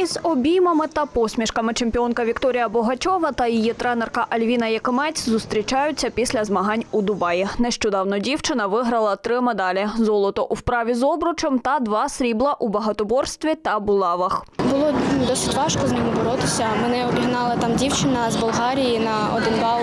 Із обіймами та посмішками чемпіонка Вікторія Богачова та її тренерка Альвіна Якимець зустрічаються після змагань у Дубаї. Нещодавно дівчина виграла три медалі: золото у вправі з обручем та два срібла у багатоборстві та булавах. Було досить важко з ними боротися. Мене обігнала там дівчина з Болгарії на один бал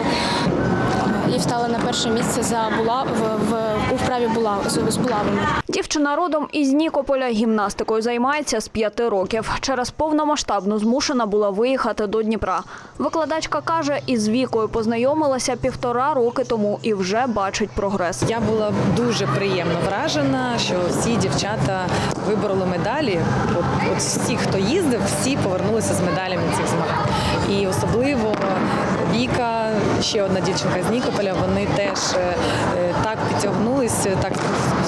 і встала на перше місце за була в, в у вправі була з, з булавами. Дівчина родом із Нікополя гімнастикою займається з п'яти років. Через повномасштабну змушена була виїхати до Дніпра. Викладачка каже, із вікою познайомилася півтора роки тому і вже бачить прогрес. Я була дуже приємно вражена, що всі дівчата вибороли медалі. От, от всі, хто їздив, всі повернулися з медалями цих змагань. І особливо Віка, ще одна дівчинка з Нікополя, вони теж е, так підтягнулися, так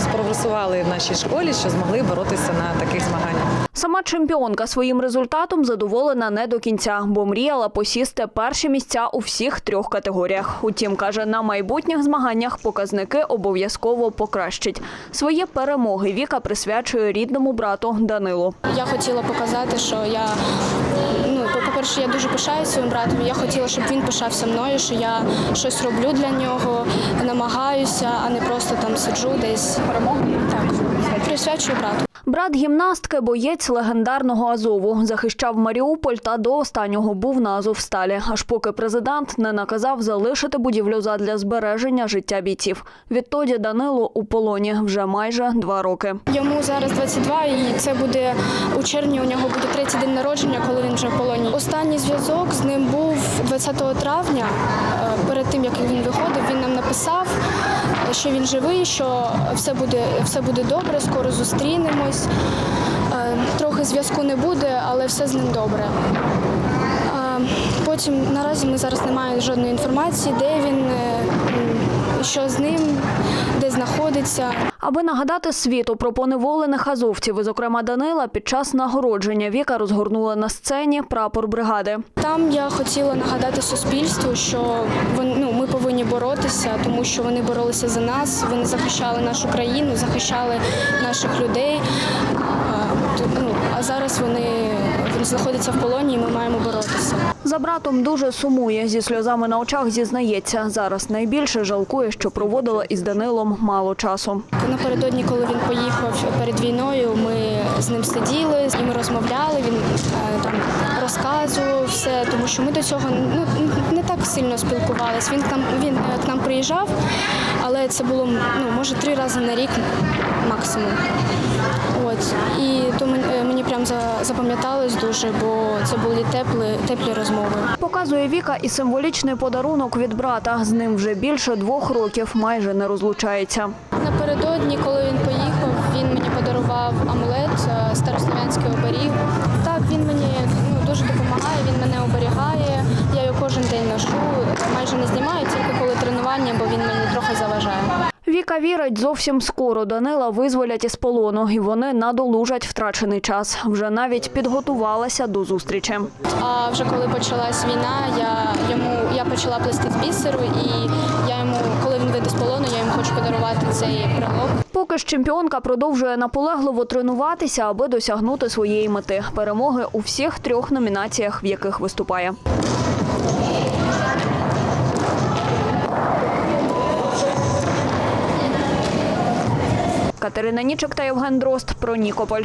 спрогресували в нашій школі, що змогли боротися на таких змаганнях. Сама чемпіонка своїм результатом задоволена не до кінця, бо мріяла посісти перші місця у всіх трьох категоріях. Утім, каже, на майбутніх змаганнях показники обов'язково покращить. Свої перемоги Віка присвячує рідному брату Данилу. Я хотіла показати, що я по-перше, я дуже пишаюся своїм братом. Я хотіла, щоб він пишався мною, що я щось роблю для нього, намагаюся, а не просто там сиджу десь. Перемогу так присвячую брату. Брат гімнастки, боєць легендарного Азову, захищав Маріуполь та до останнього був на Азовсталі, аж поки президент не наказав залишити будівлю задля збереження життя бійців. Відтоді Данило у полоні вже майже два роки. Йому зараз 22, і це буде у червні. У нього буде третій день народження, коли він вже в полоні. Останній зв'язок з ним був 20 травня. Е, Перед тим як він виходив, він нам написав, що він живий, що все буде, все буде добре, скоро зустрінемось. Е, Трохи зв'язку не буде, але все з ним добре. Е, Потім наразі ми зараз не маємо жодної інформації, де він, е, що з ним, де знаходиться. Аби нагадати світу про поневолених азовців, і, зокрема Данила, під час нагородження Віка розгорнула на сцені прапор бригади. Там я хотіла нагадати суспільству, що ну, ми повинні боротися, тому що вони боролися за нас, вони захищали нашу країну, захищали наших людей. А, ну, а зараз вони, вони знаходяться в полоні, і ми маємо боротися. За братом дуже сумує. Зі сльозами на очах зізнається. Зараз найбільше жалкує, що проводила із Данилом мало часу. Напередодні, коли він поїхав перед війною, ми з ним сиділи, і ми розмовляли. Він е, там розказував все, тому що ми до цього ну не так сильно спілкувалися. Він там він е, к нам приїжджав, але це було ну може три рази на рік максимум. От і то е, мені прям запам'яталось дуже, бо це були теплі, теплі розмови. Показує Віка і символічний подарунок від брата. З ним вже більше двох років майже не розлучається. Напередодні, коли він поїхав, він мені подарував амулет е, старослов'янський оберіг. Так, він мені ну, дуже допомагає, він мене оберігає. Я його кожен день ношу, майже не знімаю, тільки коли тренування, бо він мені трохи заважає. Вірить, зовсім скоро Данила визволять із полону, і вони надолужать втрачений час. Вже навіть підготувалася до зустрічі. А вже коли почалась війна, я йому я почала плести з бісеру, і я йому, коли він вийде з полону, я йому хочу подарувати цей брелок. Поки ж чемпіонка продовжує наполегливо тренуватися, аби досягнути своєї мети перемоги у всіх трьох номінаціях, в яких виступає. Катерина Нічик та Євген Дрозд про Нікополь.